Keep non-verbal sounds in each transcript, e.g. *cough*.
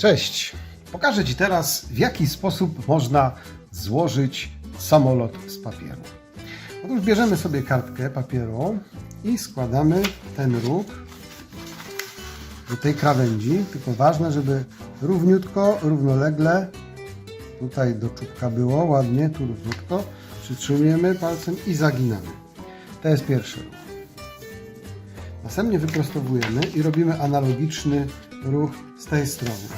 Cześć! Pokażę Ci teraz, w jaki sposób można złożyć samolot z papieru. Otóż bierzemy sobie kartkę papieru i składamy ten róg do tej krawędzi. Tylko ważne, żeby równiutko, równolegle tutaj do czubka było, ładnie, tu równiutko. Przytrzymujemy palcem i zaginamy. To jest pierwszy ruch. Następnie wyprostowujemy i robimy analogiczny ruch z tej strony.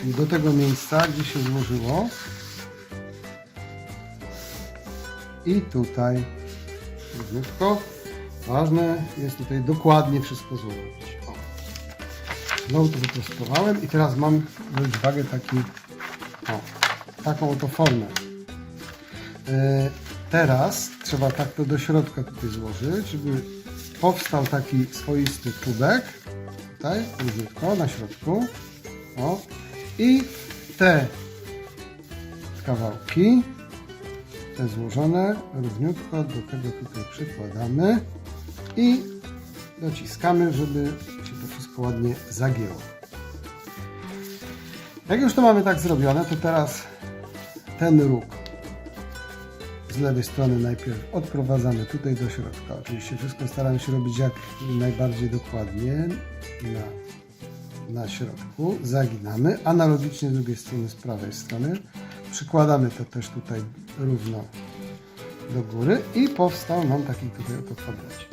Czyli do tego miejsca, gdzie się złożyło. I tutaj równiutko. Ważne jest tutaj dokładnie wszystko złożyć. Znowu to wyprostowałem i teraz mam zwrócić uwagę taki, o, taką oto formę. E, Teraz trzeba tak to do środka tutaj złożyć, żeby powstał taki swoisty kubek. Tutaj, równiutko, na środku. O. I te kawałki, te złożone, równiutko do tego tutaj przykładamy i dociskamy, żeby się to wszystko ładnie zagięło. Jak już to mamy tak zrobione, to teraz ten róg z lewej strony najpierw odprowadzamy tutaj do środka. Oczywiście wszystko staramy się robić jak najbardziej dokładnie na, na środku. Zaginamy. Analogicznie z drugiej strony, z prawej strony. Przykładamy to też tutaj równo do góry i powstał nam taki tutaj oto kwadracik.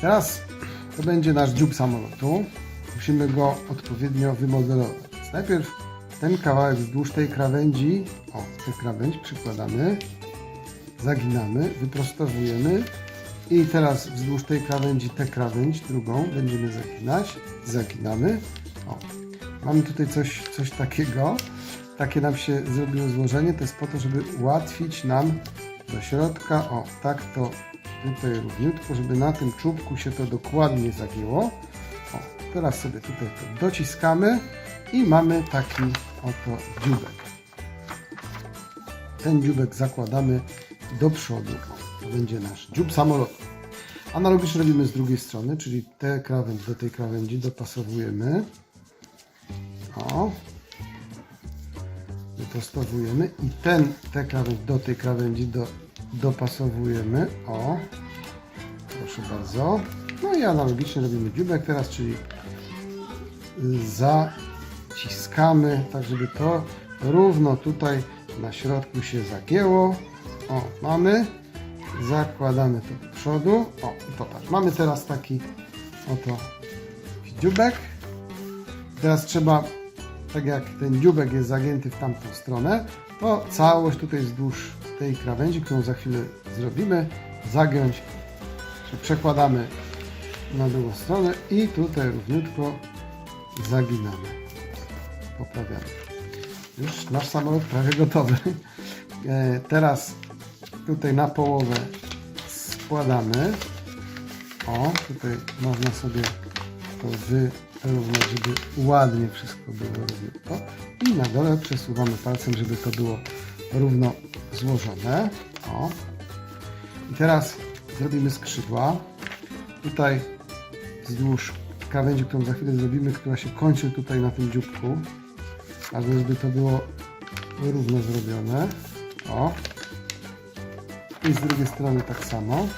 Teraz to będzie nasz dziób samolotu. Musimy go odpowiednio wymodelować. Najpierw ten kawałek wzdłuż tej krawędzi, o, tę krawędź przykładamy zaginamy, wyprostowujemy i teraz wzdłuż tej krawędzi tę krawędź drugą będziemy zaginać, zaginamy. O, mamy tutaj coś, coś takiego, takie nam się zrobiło złożenie, to jest po to, żeby ułatwić nam do środka, o, tak to tutaj równiutko, żeby na tym czubku się to dokładnie zagięło. O, teraz sobie tutaj to dociskamy i mamy taki oto dziubek. Ten dziubek zakładamy do przodu. To będzie nasz dziób samolotu. Analogicznie robimy z drugiej strony, czyli tę krawędź do tej krawędzi dopasowujemy. O. Wyprostowujemy i ten, tę krawędź do tej krawędzi do, dopasowujemy. O. Proszę bardzo. No i analogicznie robimy dziubek teraz, czyli zaciskamy, tak żeby to równo tutaj na środku się zagięło. O, mamy. Zakładamy to do przodu. O, popatrz. Mamy teraz taki oto dziubek. Teraz trzeba, tak jak ten dziubek jest zagięty w tamtą stronę, to całość tutaj wzdłuż tej krawędzi, którą za chwilę zrobimy, zagiąć. Przekładamy na drugą stronę i tutaj równiutko zaginamy. Poprawiamy. Już nasz samolot prawie gotowy. E, Teraz tutaj na połowę składamy. O, tutaj można sobie to wyrównać, żeby ładnie wszystko było równiutko. I na dole przesuwamy palcem, żeby to było równo złożone. O. I teraz zrobimy skrzydła. Tutaj wzdłuż krawędzi, którą za chwilę zrobimy, która się kończy tutaj na tym dzióbku. Ważne, żeby to było równo zrobione. O i z drugiej strony tak samo.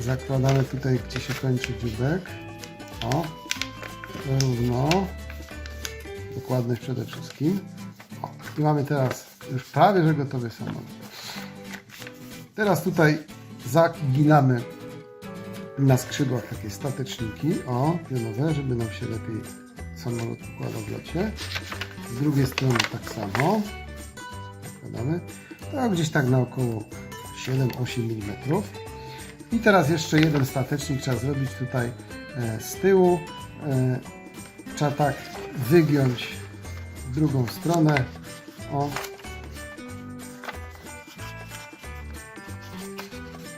Zakładamy tutaj, gdzie się kończy dziubek. O, równo. Dokładność przede wszystkim. O, I mamy teraz już prawie, że gotowy samolot. Teraz tutaj zaginamy na skrzydłach takie stateczniki, o, pionowe, żeby nam się lepiej samolot układał w locie. Z drugiej strony tak samo. Zakładamy. To gdzieś tak naokoło 1,8 mm. I teraz jeszcze jeden statecznik trzeba zrobić tutaj e, z tyłu. E, trzeba tak wygiąć drugą stronę. O.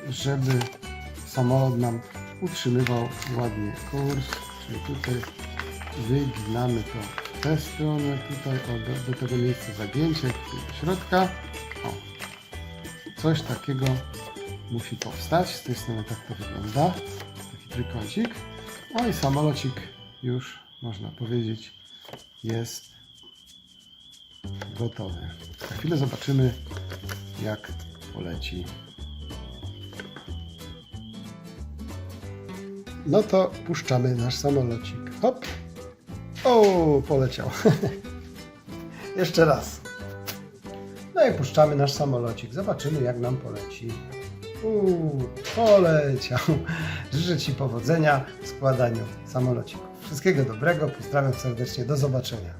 Żeby samolot nam utrzymywał ładnie kurs. Czyli tutaj wyginamy to w tę stronę, tutaj o, do, do tego miejsca zagięcie do środka. O. Coś takiego musi powstać, z tej strony tak to wygląda, taki trójkącik. O i samolocik już można powiedzieć, jest gotowy. Za chwilę zobaczymy, jak poleci. No to puszczamy nasz samolocik. Hop! O, poleciał. *laughs* Jeszcze raz. No i puszczamy nasz samolocik. Zobaczymy, jak nam poleci. Uuu, poleciał. Życzę Ci powodzenia w składaniu samolocików. Wszystkiego dobrego. Pozdrawiam serdecznie. Do zobaczenia.